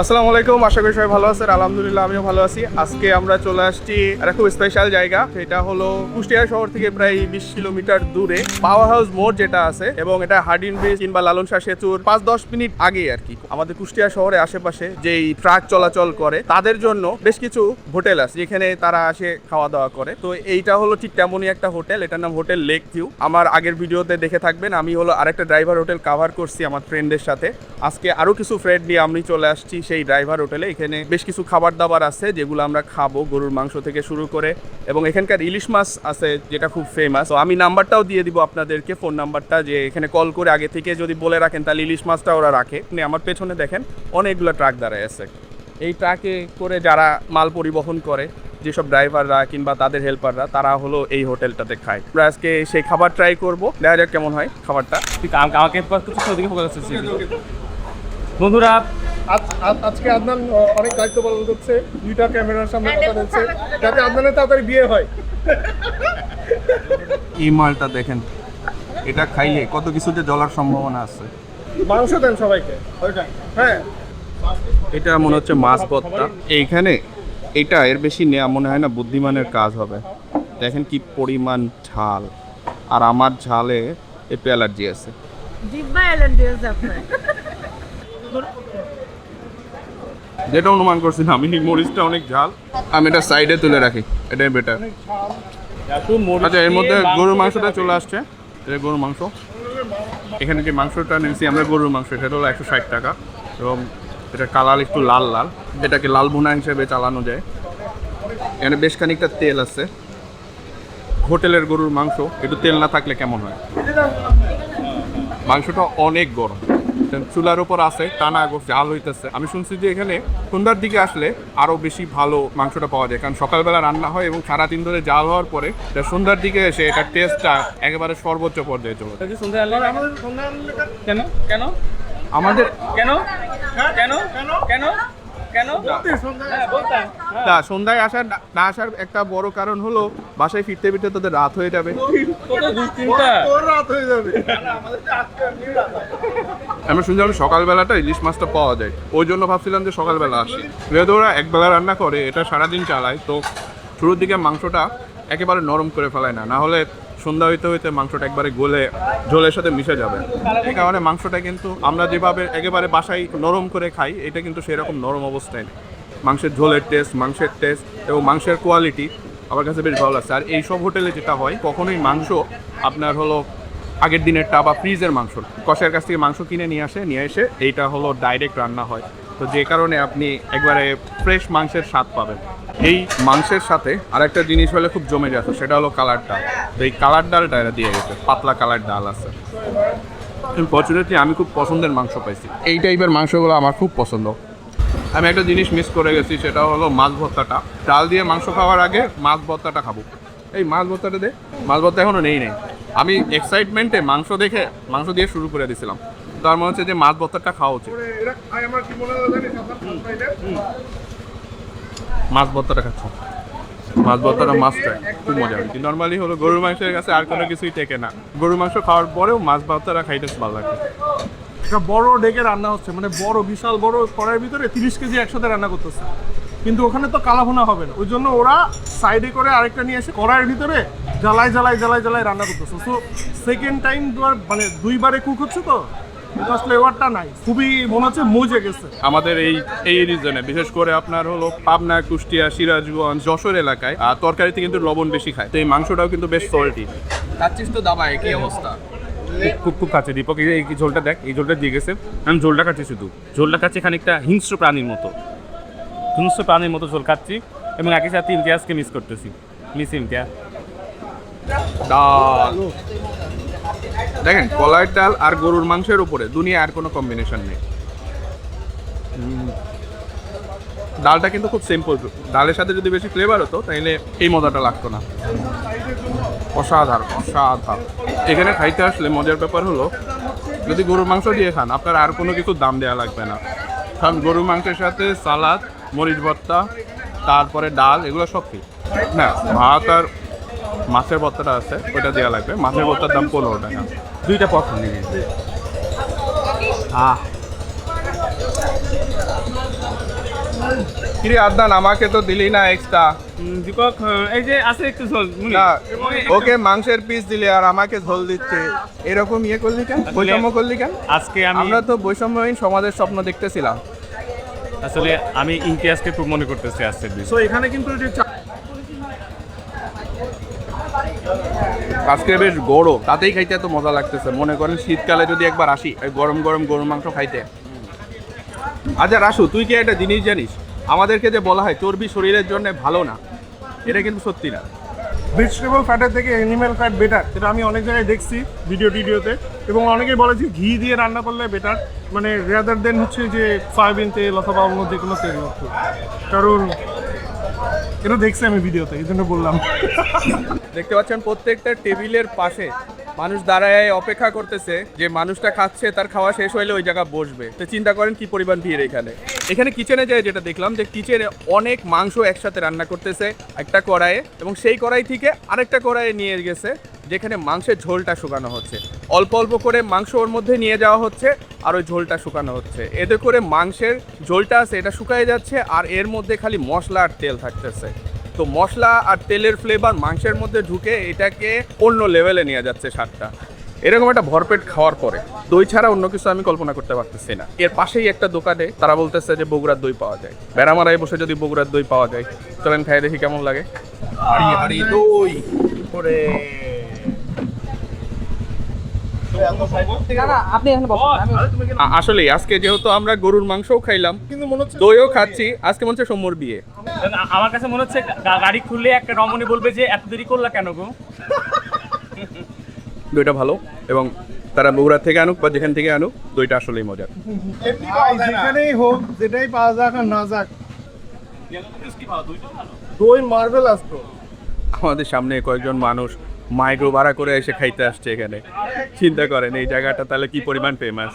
আসসালামু আলাইকুম, আশা করি সবাই ভালো আছেন। আলহামদুলিল্লাহ, আমিও ভালো আছি। আজকে আমরা চলে আসছি একটা খুব স্পেশাল জায়গা, সেটা হলো কুষ্টিয়া শহর থেকে প্রায় বিশ কিলোমিটার দূরে পাওয়ার হাউস মোড় যেটা আছে, এবং এটা হার্ডিন ব্রিজ কিংবা লালন শাহ সেতুর পাঁচ দশ মিনিট আগে আর কি। আমাদের কুষ্টিয়া শহরে আশেপাশে যেই ট্রাক চলাচল করে, তাদের জন্য বেশ কিছু হোটেল আছে, যেখানে তারা আসে খাওয়া দাওয়া করে। তো এইটা হলো ঠিক তেমনই একটা হোটেল, এটার নাম হোটেল লেক ভিউ আমার আগের ভিডিওতে দেখে থাকবেন, আমি হলো আরেকটা ড্রাইভার হোটেল কাভার করছি আমার ফ্রেন্ডের সাথে। আজকে আরও কিছু ফ্রেন্ড নিয়ে আমি চলে আসছি। সেই ড্রাইভার হোটেলে এখানে বেশ কিছু খাবার দাবার আছে, যেগুলো আমরা খাব গরুর মাংস থেকে শুরু করে। এবং এখানকার ইলিশ মাছ আছে, যেটা খুব ফেমাস তো আমি নাম্বারটাও দিয়ে দিব আপনাদেরকে ফোন নাম্বারটা, যে এখানে কল করে আগে থেকে যদি বলে রাখেন, তাহলে ইলিশ মাছটা ওরা রাখে। আমার পেছনে দেখেন, অনেকগুলো ট্রাক দাঁড়ায় আছে। এই ট্রাকে করে যারা মাল পরিবহন করে, যেসব ড্রাইভাররা কিংবা তাদের হেল্পাররা তারা হলো এই হোটেলটাতে খায়। আমরা আজকে সেই খাবার ট্রাই করব। দেখা যাক কেমন হয় খাবারটা। আমাকে কিছু ওদিকে ফোকাস করছি বন্ধুরা আজ- আজ- আজকে আদনান অনেক দায়িত্ব পালন করছে। দুইটা ক্যামেরার সামনে কথা বলছে। যাতে আদনানের তাড়াতাড়ি বিয়ে হয়। এই মালটা দেখেন এটা খাইলে কত কিছু যে জ্বলার সম্ভাবনা আছে। মাংস দেন সবাইকে ওইটা হ্যাঁ। এটা মনে হচ্ছে মাছ ভর্তা। এইখানে এটা এর বেশি নেওয়া মনে হয় না বুদ্ধিমানের কাজ হবে। দেখেন কি পরিমাণ ঝাল। আর আমার ঝালে একটু অ্যালার্জি আছে। জিব্বা অ্যালার্জি আছে আপনার। যেটা অনুমান করছি না আমি মরিচটা অনেক ঝাল। আমি এটা সাইডে তুলে রাখি এটাই বেটার আচ্ছা এর মধ্যে গরুর মাংসটা চলে আসছে এটা গরুর মাংস। এখানে যে মাংসটা নিয়েছি আমরা গরুর মাংস সেটা হলো একশো ষাট টাকা। এবং এটা কালার একটু লাল লাল এটাকে লাল ভুনা হিসেবে চালানো যায়। এখানে বেশ খানিকটা তেল আছে। হোটেলের গরুর মাংস একটু তেল না থাকলে কেমন হয়? মাংসটা অনেক গরম। চুলার উপর আছে টানা জাল হইতেছে। আমি শুনছি যে এখানে সন্ধ্যার দিকে আসলে আরও বেশি ভালো মাংসটা পাওয়া যায় কারণ সকালবেলা রান্না হয় এবং সারাদিন ধরে জাল হওয়ার পরে সন্ধ্যার দিকে এসে এটার টেস্টটা একেবারে সর্বোচ্চ পর্যায়ে চলে কেন? কেন? আমাদের কেন? কেন? কেন? কেন? হ্যাঁ, না সন্ধ্যায় আসার না- না আসার একটা বড় কারণ হলো বাসায় ফিরতে ফিরতে তোদের রাত হয়ে যাবে। কত রাত হয়ে যাবে। আমরা শুনছিলাম সকালবেলাটা ইলিশ মাছটা পাওয়া যায়। ওই জন্য ভাবছিলাম যে সকালবেলা আসি। যেহেতু ওরা একবেলা রান্না করে এটা সারাদিন চালায় তো শুরুর দিকে মাংসটা একেবারে নরম করে ফেলায় না। না হলে সন্ধ্যা হইতে হইতে মাংসটা একবারে গলে ঝোলের সাথে মিশে যাবে। এই কারণে মাংসটা কিন্তু আমরা যেভাবে একেবারে বাসায় নরম করে খাই, এটা কিন্তু সেরকম নরম অবস্থায় নেই। মাংসের ঝোলের টেস্ট মাংসের টেস্ট এবং মাংসের কোয়ালিটি আমার কাছে বেশ ভালো লাগছে। আর এইসব হোটেলে যেটা হয়, কখনোই মাংস আপনার হলো আগের দিনেরটা বা ফ্রিজের মাংস কষার কাছ থেকে মাংস কিনে নিয়ে আসে, নিয়ে এসে এইটা হলো ডাইরেক্ট রান্না হয়। তো যে কারণে আপনি একবারে ফ্রেশ মাংসের স্বাদ পাবেন। এই মাংসের সাথে আরেকটা জিনিস হলে খুব জমে যেত সেটা হলো কালার ডাল। তো এই কালার ডালটা এরা দিয়ে গেছে, পাতলা কালার ডাল আছে। ফর্চুনেটলি আমি খুব পছন্দের মাংস পাইছি। এই টাইপের মাংসগুলো আমার খুব পছন্দ। আমি একটা জিনিস মিস করে গেছি, সেটা হলো মাছ ভর্তাটা। ডাল দিয়ে মাংস খাওয়ার আগে মাছ ভর্তাটা খাব। এই মাছ ভর্তাটা দে, মাছ ভর্তা এখনও নেই নেই। আমি এক্সাইটমেন্টে মাংস দেখে মাংস দিয়ে শুরু করে দিয়েছিলাম তার মনে হচ্ছে যে মাছ ভর্তাটা খাওয়া উচিত। খায় মাছ ভর্তাটা খাচ্ছি। মাছ ভর্তাটা মাছ ট্রাই খুব মজা হয় নর্মালি হলো গরুর মাংসের কাছে আর কোনো কিছুই টেকে না। গরুর মাংস খাওয়ার পরেও মাছ ভর্তাটা খাইতে ভালো লাগে। একটা বড় ডেকে রান্না হচ্ছে মানে বড় বিশাল বড় কড়াইয়ের ভিতরে তিরিশ কেজি একসাথে রান্না করতেছে। কিন্তু ওখানে তো কালাভুনা হবে না। ওই জন্য ওরা সাইডে করে আরেকটা নিয়ে এসে কড়াইয়ের ভিতরে জ্বালাই জ্বালায় জ্বালায় জ্বালাই রান্না করতেছে। সো সেকেন্ড টাইম মানে দুইবারে কুক হচ্ছে তো? ফ্লেভারটা নাই। খুবই মনে হচ্ছে মজে গেছে। আমাদের এই এই রিজনে বিশেষ করে আপনার হলো পাবনা কুষ্টিয়া সিরাজগঞ্জ যশোর এলাকায় আর তরকারিতে কিন্তু লবণ বেশি খায়। তো এই মাংসটাও কিন্তু বেশ সল্টি খাচ্ছিস তো দাবা একই অবস্থা? খুব খুব কাছে দীপক এই এই ঝোলটা দেখ এই ঝোলটা দিয়ে গেছে। আমি ঝোলটা খাচ্ছি শুধু। ঝোলটা খাচ্ছি খানিকটা হিংস্র প্রাণীর মতো। হিংস্র প্রাণীর মতো ঝোল খাচ্ছি এবং একই সাথে ইমতিয়াজকে মিস করতেছি। মিস ইমতিয়াজ। ডাল দেখেন, কলার ডাল আর গরুর মাংসের উপরে দুনিয়া আর কোনো কম্বিনেশন নেই। ডালটা কিন্তু খুব সিম্পল ডালের সাথে যদি বেশি ফ্লেভার হতো তাহলে এই মজাটা লাগতো না। অসাধারণ অসাধারণ। এখানে খাইতে আসলে মজার ব্যাপার হলো, যদি গরুর মাংস দিয়ে খান, আপনার আর কোনো কিছু দাম দেওয়া লাগবে না। কারণ গরুর মাংসের সাথে সালাদ, মরিচ ভর্তা, তারপরে ডাল, এগুলো সব ফ্রি না ভাত আর মাছের ভর্তাটা আছে ওইটা দেওয়া লাগবে। মাছের ভর্তার দাম পনেরো টাকা। দুইটা পছন্দ নিয়ে আহ। কিরে আদনান আমাকে তো দিলি না এক্সট্রা দীপক এই যে আছে একটু ঝোল না ওকে মাংসের পিস দিলি আর আমাকে ঝোল দিচ্ছে। এরকম ইয়ে করলি কেন? বৈষম্য করলি কেন? আজকে আমি আমরা তো বৈষম্যহীন সমাজের স্বপ্ন দেখতেছিলাম। আসলে আমি ইমতিয়াজকে খুব মনে করতেছি আজকের দিন। সো এখানে কিন্তু আজকে বেশ গরম, তাতেই খাইতে এত মজা লাগতেছে। মনে করেন শীতকালে যদি একবার আসি গরম গরম গরুর মাংস খাইতে। আচ্ছা রাসু, তুই কি একটা জিনিস জানিস? আমাদেরকে যে বলা হয়, চর্বি শরীরের জন্য ভালো না, এটা কিন্তু সত্যি না। ভেজিটেবল ফ্যাটের থেকে অ্যানিম্যাল ফ্যাট বেটার সেটা আমি অনেক জায়গায় দেখছি ভিডিও টিডিওতে। এবং অনেকেই বলে যে ঘি দিয়ে রান্না করলে বেটার মানে রেদার দেন হচ্ছে যে সয়াবিন তেল অথবা অন্য যে কোনো তেল কারণ, এটা দেখছি আমি ভিডিওতে এই জন্য বললাম। দেখতে পাচ্ছেন প্রত্যেকটা টেবিলের পাশে মানুষ দাঁড়ায় অপেক্ষা করতেছে যে মানুষটা খাচ্ছে, তার খাওয়া শেষ হইলে ওই জায়গা বসবে। তো চিন্তা করেন কি পরিমাণ ভিড় এখানে। এখানে কিচেনে যায় যেটা দেখলাম যে কিচেনে অনেক মাংস একসাথে রান্না করতেছে, একটা কড়াইয়ে এবং সেই কড়াই থেকে আরেকটা কড়াইয়ে নিয়ে গেছে, যেখানে মাংসের ঝোলটা শুকানো হচ্ছে। অল্প অল্প করে মাংস ওর মধ্যে নিয়ে যাওয়া হচ্ছে আর ওই ঝোলটা শুকানো হচ্ছে। এতে করে মাংসের ঝোলটা আছে, এটা শুকায় যাচ্ছে আর এর মধ্যে খালি মশলা আর তেল থাকতেছে। তো মশলা আর তেলের ফ্লেভার মাংসের মধ্যে ঢুকে এটাকে অন্য লেভেলে নিয়ে যাচ্ছে স্বাদটা। এরকম একটা ভরপেট খাওয়ার পরে, দই ছাড়া অন্য কিছু আমি কল্পনা করতে পারতেছি না। এর পাশেই একটা দোকানে তারা বলতেছে যে বগুড়ার দই পাওয়া যায়। বেড়ামারায় বসে যদি বগুড়ার দই পাওয়া যায়, চলেন খাই দেখি কেমন লাগে। দই! আসলে আজকে যেহেতু আমরা গরুর মাংসও খাইলাম কিন্তু মনে হচ্ছে দইও খাচ্ছি আজকে মনে হচ্ছে সৌম্যর বিয়ে। আমার কাছে মনে হচ্ছে গাড়ি খুললে একটা রমণী বলবে যে এত দেরি করলা কেন গো? দইটা ভালো এবং তারা বগুড়া থেকে আনুক বা যেখান থেকে আনুক দইটা আসলেই মজার। যেখানেই হোক যেটাই পাওয়া যাক আর না যাক। দই মার্বেল আসতো। আমাদের সামনে কয়েকজন মানুষ মাইক্রো ভাড়া করে এসে খাইতে আসছে এখানে। চিন্তা করেন এই জায়গাটা তাহলে কি পরিমাণ ফেমাস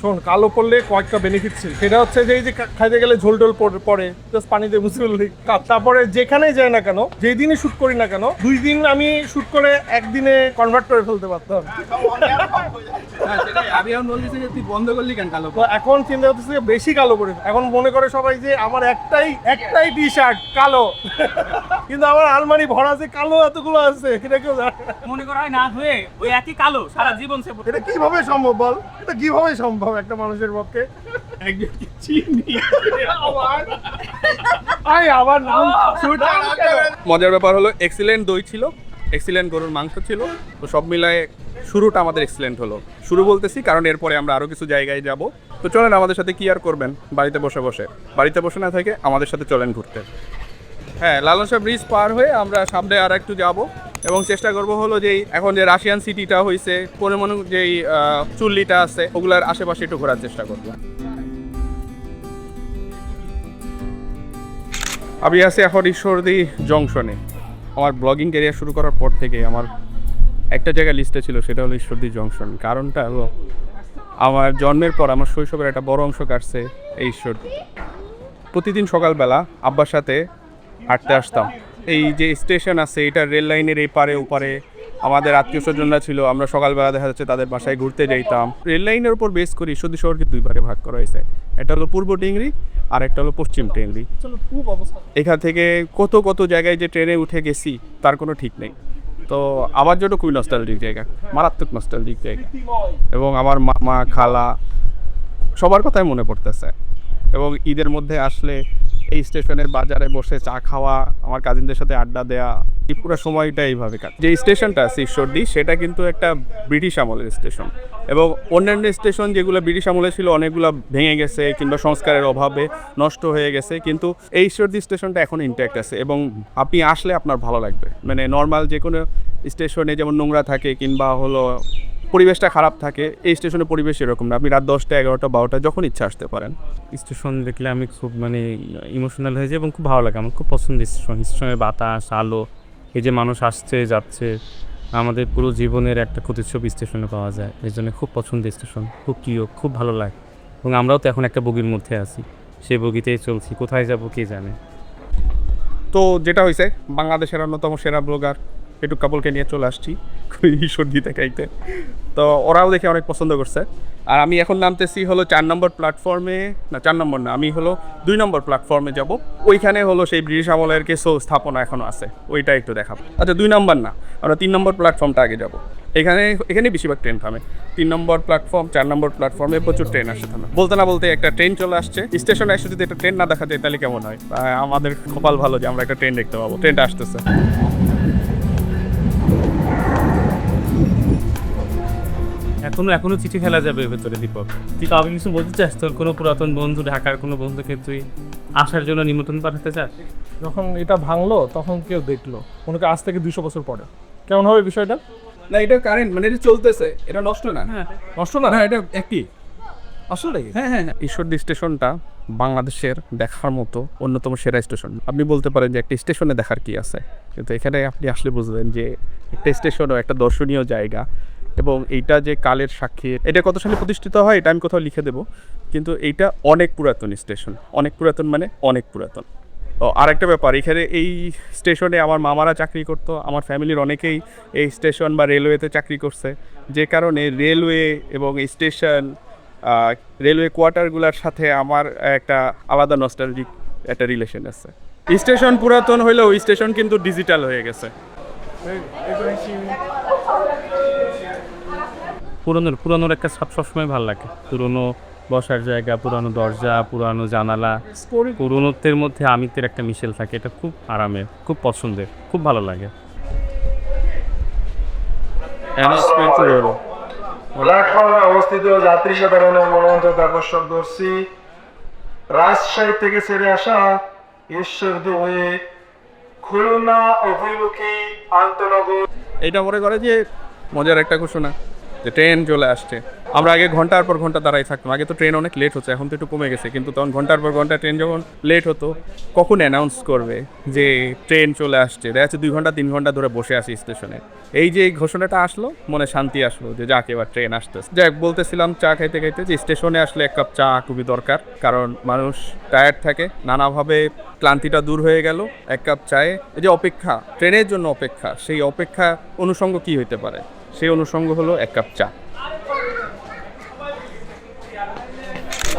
শোন কালো পড়লে কয়েকটা বেনিফিট ছিল। সেটা হচ্ছে যে এই যে খাইতে গেলে ঝোল টোল পড়ে- পড়ে জাস্ট পানিতে মুছে ফেললি। তারপরে যেখানেই যায় না কেন যেই দিনই শ্যুট করি না কেন দুই দিন আমি শুট করে একদিনে কনভার্ট করে ফেলতে পারতাম। আমি এখন বলতেছি যে তুই বন্ধ করলি কেন কালো তো এখন চিন্তা করতেছি বেশি কালো করে এখন মনে করে সবাই যে আমার একটাই একটাই টি শার্ট কালো। কিন্তু আমার আলমারি ভরা যে কালো এতগুলো আছে এটা কেউ। মনে করা হয় না হয়ে ওই একই কালো সারা জীবন সে এটা কীভাবে সম্ভব বল? এটা কীভাবে সম্ভব একটা মানুষের পক্ষে? একজনকে চিনি? আই আমার নাম মজার ব্যাপার হলো এক্সিলেন্ট দই ছিল এক্সিলেন্ট গরুর মাংস ছিল তো সব মিলায়ে শুরুটা আমাদের এক্সিলেন্ট হলো। শুরু বলতেছি কারণ এরপরে আমরা আরও কিছু জায়গায় যাব। তো চলেন আমাদের সাথে কি আর করবেন? বাড়িতে বসে বসে। বাড়িতে বসে না থেকে আমাদের সাথে চলেন ঘুরতে। হ্যাঁ লালন শাহ ব্রিজ পার হয়ে আমরা সামনে আর একটু যাব এবং চেষ্টা করব হলো যে এখন যে রাশিয়ান সিটিটা হয়েছে মনে যেই চুল্লিটা আছে, ওগুলার আশেপাশে একটু ঘোরার চেষ্টা করব। আমি আছি এখন ঈশ্বরদী জংশনে। আমার ব্লগিং ক্যারিয়ার শুরু করার পর থেকে আমার একটা জায়গা লিস্টে ছিল, সেটা হলো ঈশ্বরদী জংশন। কারণটা হলো, আমার জন্মের পর আমার শৈশবের একটা বড় অংশ কাটছে এই ঈশ্বর প্রতিদিন সকালবেলা আব্বার সাথে হাঁটতে আসতাম। এই যে স্টেশন আছে এটা রেল লাইনের এই পারে ওপারে। আমাদের আত্মীয় স্বজনরা ছিল আমরা সকালবেলা দেখা যাচ্ছে তাদের বাসায় ঘুরতে যাইতাম। রেল লাইনের উপর বেস করি ঈশ্বরদী শহরকে দুই পারে ভাগ করা হয়েছে। একটা হলো পূর্ব টেংরি আর একটা হলো পশ্চিম টেংরি। এখান থেকে কত কত জায়গায় যে ট্রেনে উঠে গেছি তার কোনো ঠিক নেই। তো আমার জন্য খুবই নস্টালজিক জায়গা মারাত্মক নস্টালজিক জায়গা। এবং আমার মামা খালা সবার কথাই মনে পড়তেছে। এবং ঈদের মধ্যে আসলে এই স্টেশনের বাজারে বসে চা খাওয়া, আমার কাজিনদের সাথে আড্ডা দেওয়া এই পুরো সময়টা এইভাবে কাট। যে স্টেশনটা ঈশ্বরদী, সেটা কিন্তু একটা ব্রিটিশ আমলের স্টেশন। এবং অন্যান্য স্টেশন যেগুলো ব্রিটিশ আমলে ছিল, অনেকগুলো ভেঙে গেছে কিংবা সংস্কারের অভাবে নষ্ট হয়ে গেছে, কিন্তু এই ঈশ্বরদী স্টেশনটা এখন ইন্ট্যাক্ট আছে এবং আপনি আসলে আপনার ভালো লাগবে। মানে নর্মাল যে কোনো স্টেশনে যেমন নোংরা থাকে কিংবা হলো পরিবেশটা খারাপ থাকে এই স্টেশনের পরিবেশ এরকম না। আপনি রাত দশটা এগারোটা বারোটা যখন ইচ্ছা আসতে পারেন। স্টেশন দেখলে আমি খুব মানে ইমোশনাল হয়ে যাই এবং খুব ভালো লাগে। আমার খুব পছন্দের স্টেশন। স্টেশনের বাতাস আলো এই যে মানুষ আসছে যাচ্ছে আমাদের পুরো জীবনের একটা প্রতিচ্ছবি স্টেশনে পাওয়া যায়। এই জন্য খুব পছন্দের স্টেশন। খুব প্রিয় খুব ভালো লাগে। এবং আমরাও তো এখন একটা বগির মধ্যে আছি। সেই বগিতেই চলছি। কোথায় যাব কে জানে? তো যেটা হয়েছে বাংলাদেশের অন্যতম সেরা ব্লগার পেটুক কাপলকে নিয়ে চলে আসছি। ঈশ্বর দিতে খাইতে তো ওরাও দেখে অনেক পছন্দ করছে। আর আমি এখন নামতেছি হলো চার নম্বর প্ল্যাটফর্মে না, চার নম্বর না, আমি হলো দুই নম্বর প্ল্যাটফর্মে যাব। ওইখানে হলো সেই ব্রিটিশ আমলের কিছু স্থাপনা এখনও আছে, ওইটা একটু দেখাবো। আচ্ছা দুই নম্বর না, আমরা তিন নম্বর প্ল্যাটফর্মটা আগে যাব। এখানে এখানে বেশিরভাগ ট্রেন থামে। তিন নম্বর প্ল্যাটফর্ম চার নম্বর প্ল্যাটফর্মে প্রচুর ট্রেন আসে থামে। বলতে না বলতে একটা ট্রেন চলে আসছে। স্টেশনে এসে যদি একটা ট্রেন না দেখা যায়, তাহলে কেমন হয়? আমাদের কপাল ভালো যে আমরা একটা ট্রেন দেখতে পাবো। ট্রেনটা আসতেছে। এখনও এখনও চিঠি খেলা যাবে ভেতরে দীপক। তুই কাউকে কিছু বলতে চাস? তোর কোনো পুরাতন বন্ধু ঢাকার কোনো বন্ধুকে তুই আসার জন্য নিমন্ত্রণ পাঠাতে চাস? যখন এটা ভাঙলো তখন কেউ দেখল। মনে আজ থেকে দুশো বছর পরে। কেমন হবে বিষয়টা? না এটা কারেন্ট মানে এটা চলতেছে। এটা নষ্ট না। হ্যাঁ। নষ্ট না? না এটা একই। আসলে হ্যাঁ হ্যাঁ। ঈশ্বরদী স্টেশনটা বাংলাদেশের দেখার মতো অন্যতম সেরা স্টেশন। আপনি বলতে পারেন যে একটা স্টেশনে দেখার কি আছে? কিন্তু এখানে আপনি আসলে বুঝবেন যে একটা স্টেশনও একটা দর্শনীয় জায়গা। এবং এইটা যে কালের সাক্ষী, এটা কত সালে প্রতিষ্ঠিত হয় এটা আমি কোথাও লিখে দেবো। কিন্তু এইটা অনেক পুরাতন স্টেশন। অনেক পুরাতন মানে অনেক পুরাতন। ও, আরেকটা ব্যাপার, এখানে এই স্টেশনে আমার মামারা চাকরি করতো, আমার ফ্যামিলির অনেকেই এই স্টেশন বা রেলওয়েতে চাকরি করছে। যে কারণে রেলওয়ে এবং স্টেশন রেলওয়ে কোয়ার্টারগুলোর সাথে আমার একটা আলাদা নস্টালজিক একটা রিলেশন আছে। স্টেশন পুরাতন হইলেও স্টেশন কিন্তু ডিজিটাল হয়ে গেছে। পুরনোর পুরনোর একটা ছাপ সবসময় ভালো লাগে। পুরনো বসার জায়গা পুরানো দরজা পুরানো জানালা পুরনোত্বের মধ্যে আমিত্বের একটা মিশেল থাকে। এটা খুব আরামের খুব পছন্দের খুব ভালো লাগে। অবস্থিত যাত্রী সাধারণের মনোরঞ্জক আকর্ষণ করছি। রাজশাহী থেকে ছেড়ে আসা ঈশ্বরদী হয়ে খুলনা অভিমুখী আন্তনগর। এইটা মনে করে যে মজার একটা ঘোষণা। যে ট্রেন চলে আসছে। আমরা আগে ঘণ্টার পর ঘণ্টা দাঁড়াই থাকতাম। আগে তো ট্রেন অনেক লেট হচ্ছে, এখন তো একটু কমে গেছে। কিন্তু তখন ঘণ্টার পর ঘণ্টা ট্রেন যখন লেট হতো, কখন অ্যানাউন্স করবে যে ট্রেন চলে আসছে? দেখা যাচ্ছে দুই ঘণ্টা, তিন ঘণ্টা ধরে বসে আছি স্টেশনে এই যে ঘোষণাটা আসলো, মনে শান্তি আসলো যে যাক, এবার ট্রেন আসতেছে। যাক বলতেছিলাম চা খাইতে খাইতে যে স্টেশনে আসলে এক কাপ চা খুবই দরকার। কারণ মানুষ টায়ার্ড থাকে, নানাভাবে ক্লান্তিটা দূর হয়ে গেল এক কাপ চায়ে। এই যে অপেক্ষা ট্রেনের জন্য অপেক্ষা, সেই অপেক্ষা অনুষঙ্গ কি হইতে পারে? সেই অনুষঙ্গ হলো এক কাপ চা।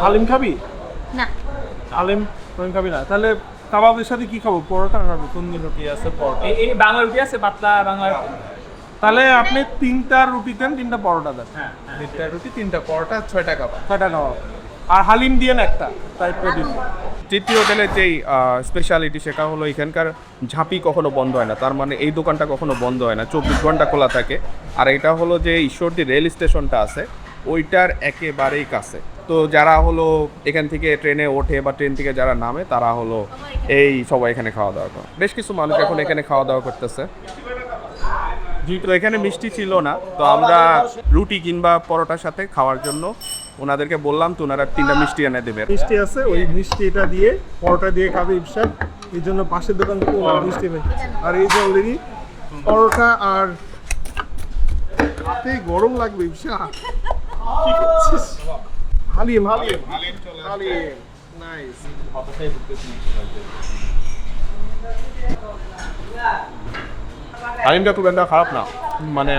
আলিম খাবি? না। আলিম হালিম খাবি না। তাহলে কাবাবের সাথে কি খাব? পরোটা খাব? কোন দিন রুটি আছে পরোটা। এই বাংলা রুটি আছে পাতলা বাংলা তাহলে আপনি তিনটা রুটি দেন তিনটা পরোটা দেন। হ্যাঁ তিনটা রুটি তিনটা পরোটা ছয়টা কাবাব। ছয়টা খাওয়া আর হালিম দিয়েন একটা তাই প্রোটিন তৃতীয় হোটেলের যেই স্পেশালিটি সেটা হলো এখানকার ঝাঁপি কখনো বন্ধ হয় না তার মানে এই দোকানটা কখনো বন্ধ হয় না চব্বিশ ঘণ্টা খোলা থাকে। আর এটা হলো যে ঈশ্বরদী রেল স্টেশনটা আছে ওইটার একেবারেই কাছে। তো যারা হলো এখান থেকে ট্রেনে ওঠে বা ট্রেন থেকে যারা নামে তারা হলো এই সবাই এখানে খাওয়া দাওয়া করে। বেশ কিছু মানুষ এখন এখানে খাওয়া দাওয়া করতেছে। তো এখানে মিষ্টি ছিল না। তো আমরা রুটি কিংবা পরোটার সাথে খাওয়ার জন্য ওনাদেরকে বললাম তো ওনারা তিনটা মিষ্টি এনে দেবে মিষ্টি আছে ওই মিষ্টিটা দিয়ে পরোটা দিয়ে খাবে ইপসার এই জন্য পাশের দোকান থেকে মিষ্টি নেই আর এই যে অলরেডি পরোটা আর হাতে গরম লাগবে ইপসা কি হালিম হালিম। হালিম নাইস হালিমটা খুব একটা খারাপ না। মানে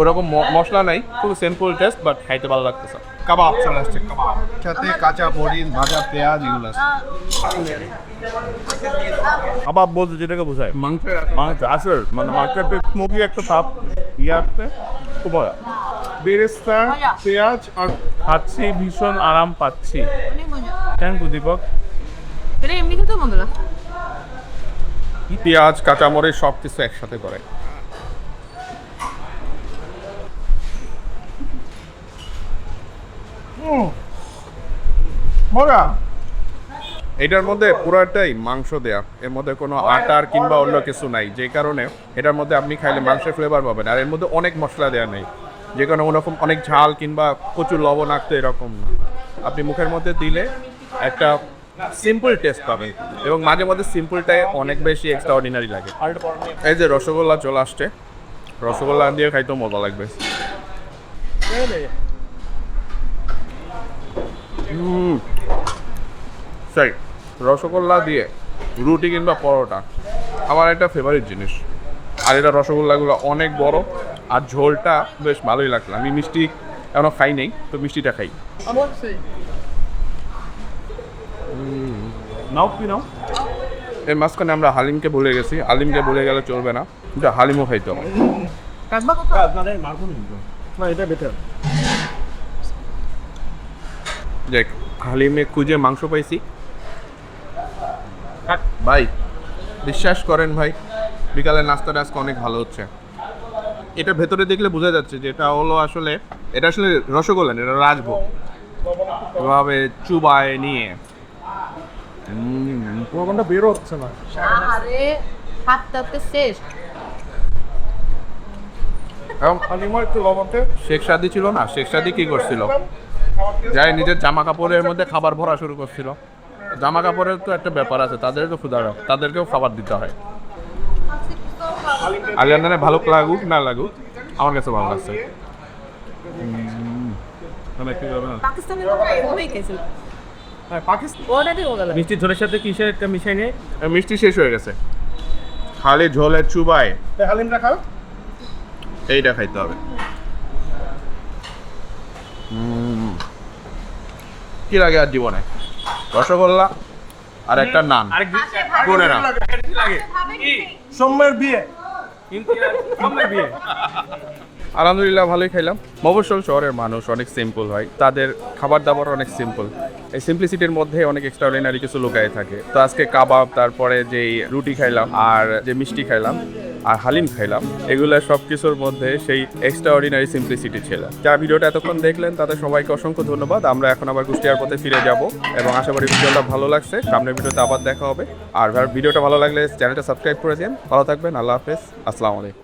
ওরকম মশলা নাই খুব সিম্পল টেস্ট বাট খাইতে ভালো লাগতেছে। কাবাব চলে আসছে কাবাব। সাথে কাঁচা মরিচ ভাজা পেঁয়াজ এগুলো আছে। কাবাব বলতে যেটাকে বোঝায় মাংস মাংস আসল মানে মাংসের স্মোকি একটা ভাব ইয়ে আসছে খুব ভালো বেরেস্তা পেঁয়াজ আর খাচ্ছি ভীষণ আরাম পাচ্ছি। থ্যাংক ইউ দীপক এটা এমনি খেতেও মন্দ না পেঁয়াজ কাঁচামরিচ সব কিছু একসাথে করে। মজা এটার মধ্যে পুরাটাই মাংস দেয়া। এর মধ্যে কোনো আটার কিংবা অন্য কিছু নাই। যে কারণে এটার মধ্যে আপনি খাইলে মাংসের ফ্লেভার পাবেন। আর এর মধ্যে অনেক মশলা দেওয়া নেই। যে কারণে ওরকম অনেক ঝাল কিংবা প্রচুর লবণ লবণাক্ত এরকম না। আপনি মুখের মধ্যে দিলে একটা সিম্পল টেস্ট পাবেন। এবং মাঝে মধ্যে সিম্পলটাই অনেক বেশি এক্সট্রা অর্ডিনারি লাগে। এই যে রসগোল্লা চলে আসছে। রসগোল্লা দিয়ে খাইতেও মজা লাগবে। সেই, রসগোল্লা দিয়ে রুটি কিংবা পরোটা আমার একটা ফেভারিট জিনিস। আর এটা রসগোল্লাগুলো অনেক বড়, আর ঝোলটা বেশ ভালোই লাগল। আমি মিষ্টি এখনও খাই নেই, তো মিষ্টিটা খাই। নাও কি নাও এর মাঝখানে আমরা হালিমকে ভুলে গেছি। হালিমকে ভুলে গেলে চলবে না। কিন্তু হালিমও খাইতে হবে। না এটা বেটার দেখ হালিমে খুঁজে মাংস পাইছি। ভাই বিশ্বাস করেন ভাই বিকালের নাস্তাটা আজকে অনেক ভালো হচ্ছে। এটা ভেতরে দেখলে বোঝা যাচ্ছে যে এটা হলো আসলে এটা আসলে রসগোল্লা এটা রাজভোগ। এভাবে চুবায় নিয়ে। উম, বেরো হচ্ছে না। আরে শেষ। এবং হালিমা একটু লবণতে শেখ সাদি ছিল না শেখ সাদি কি করছিল? যাই নিজের জামা কাপড়ের মধ্যে খাবার ভরা শুরু করছিল। জামা কাপড়ের তো একটা ব্যাপার আছে তাদেরকেও ক্ষুধার তাদেরকেও খাবার দিতে হয়। আলিয়ান্দানে ভালো লাগুক না লাগুক আমার কাছে ভালো লাগছে। পাকিস্তানের মিষ্টি ঝোলের সাথে কিসের একটা মিশাই এ, মিষ্টি শেষ হয়ে গেছে। খালি ঝোলের চুবায়। হালিমটা খাও। এইটা খাইতে হবে। কি লাগে আর জীবনে? রসগোল্লা আর একটা নান। আরেক না সোমের বিয়ে। কিন্তু সামনে বিয়ে। আলহামদুলিল্লাহ, ভালোই খাইলাম। মফস্বল শহরের মানুষ অনেক সিম্পল হয়। তাদের খাবার দাবার অনেক সিম্পল এই সিম্পলিসিটির মধ্যে অনেক এক্সট্রাঅর্ডিনারি কিছু লুকায় থাকে। তো আজকে কাবাব, তারপরে যেই রুটি খাইলাম আর যে মিষ্টি খাইলাম আর হালিম খাইলাম, এগুলো সব কিছুর মধ্যে সেই এক্সট্রাঅর্ডিনারি সিম্পলিসিটি ছিল। যারা ভিডিওটা এতক্ষণ দেখলেন, তাদের সবাইকে অসংখ্য ধন্যবাদ। আমরা এখন আবার কুষ্টিয়ার পথে ফিরে যাব এবং আশা করি ভিডিওটা ভালো লাগছে। সামনের ভিডিওতে আবার দেখা হবে। আর ভিডিওটা ভালো লাগলে চ্যানেলটা সাবস্ক্রাইব করে দিন। ভালো থাকবেন। আল্লাহ হাফেজ। আসসালামু আলাইকুম।